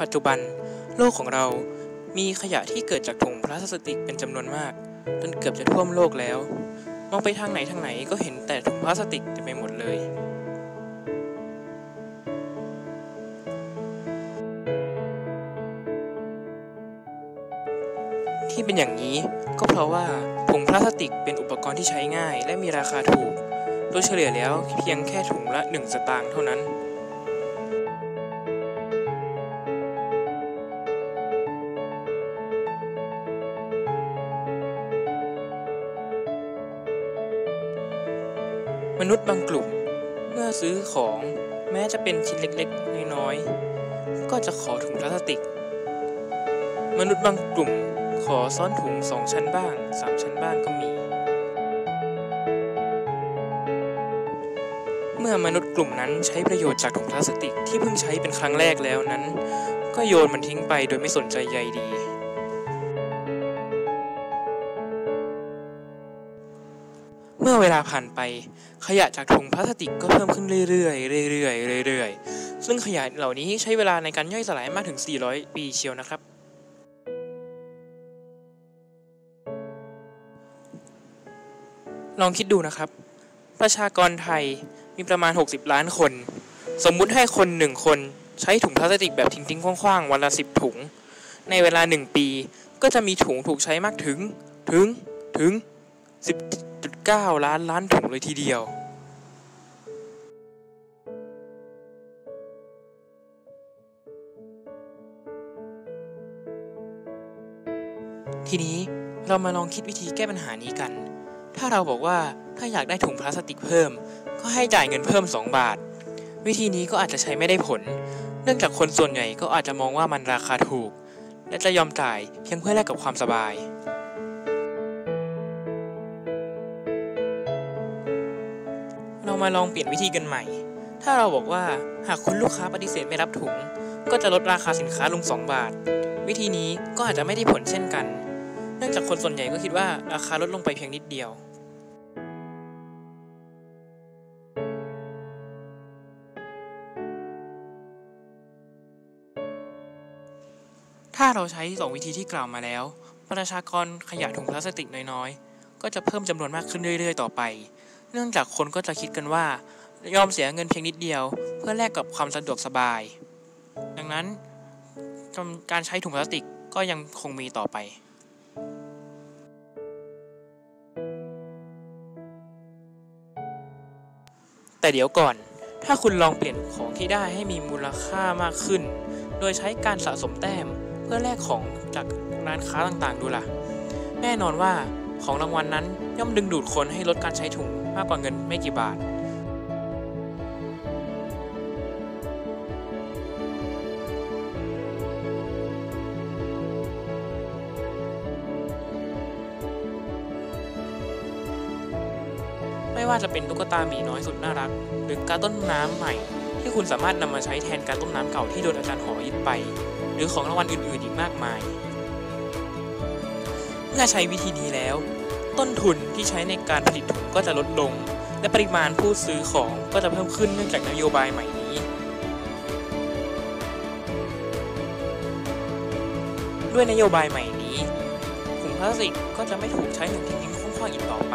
ปัจจุบันโลกของเรามีขยะที่เกิดจากถุงพลาสติกเป็นจำนวนมาก จนเกือบจะท่วมโลกแล้ว มองไปทางไหนทางไหนก็เห็นแต่ถุงพลาสติกเต็มไปหมดเลย ที่เป็นอย่างนี้ก็เพราะว่าถุงพลาสติกเป็นอุปกรณ์ที่ใช้ง่าย และมีราคาถูก โดยเฉลี่ยแล้วเพียงแค่ถุงละ 1 สตางค์เท่านั้น มนุษย์บางกลุ่ม เมื่อซื้อของแม้จะเป็นชิ้นเล็กๆ น้อยๆ ก็จะขอถุงพลาสติก มนุษย์บางกลุ่มขอซ้อนถุงสองชั้นบ้างสามชั้นบ้างก็มี เมื่อมนุษย์กลุ่มนั้นใช้ประโยชน์จากถุงพลาสติกที่เพิ่งใช้เป็นครั้งแรกแล้วนั้น ก็โยนมันทิ้งไปโดยไม่สนใจใยดี เมื่อเวลาผ่านไป ขยะจากถุงพลาสติกก็เพิ่มขึ้นเรื่อยๆเรื่อยๆเรื่อยๆ ซึ่งขยะเหล่านี้ใช้เวลาในการย่อยสลายมากถึง 400 ปีเชียวนะครับ ลองคิดดูนะครับ ประชากรไทยมีประมาณ 60 ล้านคน สมมุติให้คนหนึ่งคนใช้ถุงพลาสติกแบบทิ้งๆคว้างๆ วันละ 10 ถุง ในเวลา 1 ปีก็จะมีถุงถูกใช้มากถึงถึงถึง10 9 ล้านล้านถุงเลยทีเดียว ทีนี้เรามาลองคิดวิธีแก้ปัญหานี้กัน ถ้าเราบอกว่าถ้าอยากได้ถุงพลาสติกเพิ่ม ก็ให้จ่ายเงินเพิ่ม 2 บาท วิธีนี้ก็อาจจะใช้ไม่ได้ผล เนื่องจากคนส่วนใหญ่ก็อาจจะมองว่ามันราคาถูก และจะยอมจ่ายเพียงเพื่อแลกกับความสบาย เรามาลองเปลี่ยนวิธีกันใหม่ ถ้าเราบอกว่าหากคุณลูกค้าปฏิเสธไม่รับถุง ก็จะลดราคาสินค้าลง 2 บาท วิธีนี้ก็อาจจะไม่ได้ผลเช่นกัน เนื่องจากคนส่วนใหญ่ก็คิดว่าราคาลดลงไปเพียงนิดเดียวถ้าเราใช้สองวิธีที่กล่าวมาแล้ว ประชากรขยะถุงพลาสติกน้อยๆ ก็จะเพิ่มจำนวนมากขึ้นเรื่อยๆ ต่อไป เนื่องจากคนก็จะคิดกันว่า ยอมเสียเงินเพียงนิดเดียว เพื่อแลกกับความสะดวกสบาย ดังนั้นการใช้ถุงพลาสติกก็ยังคงมีต่อไปแต่เดี๋ยวก่อน ถ้าคุณลองเปลี่ยนของที่ได้ให้มีมูลค่ามากขึ้น โดยใช้การสะสมแต้มเพื่อแลกของจากร้านค้าต่างๆ ดูล่ะ แน่นอนว่าของรางวัลนนั้นย่อมดึงดูดคนให้ลดการใช้ถุง มากกว่าเงินไม่กี่บาท ไม่ว่าจะเป็นตุ๊กตาหมีน้อยสุดน่ารัก หรือการต้นน้ำใหม่ ที่คุณสามารถนำมาใช้แทนการต้มน้ำเก่าที่โดนอาจารย์หอยึดไป หรือของรางวัลอื่นๆอีกมากมาย เมื่อใช้วิธีนี้แล้ว ต้นทุนที่ใช้ในการผลิตถุงก็จะลดลง และปริมาณผู้ซื้อของก็จะเพิ่มขึ้นเนื่องจากนโยบายใหม่นี้ ด้วยนโยบายใหม่นี้ถุงพลาสติกก็จะไม่ถูกใช้อย่างทิ้งๆคว้างๆอีกต่อไป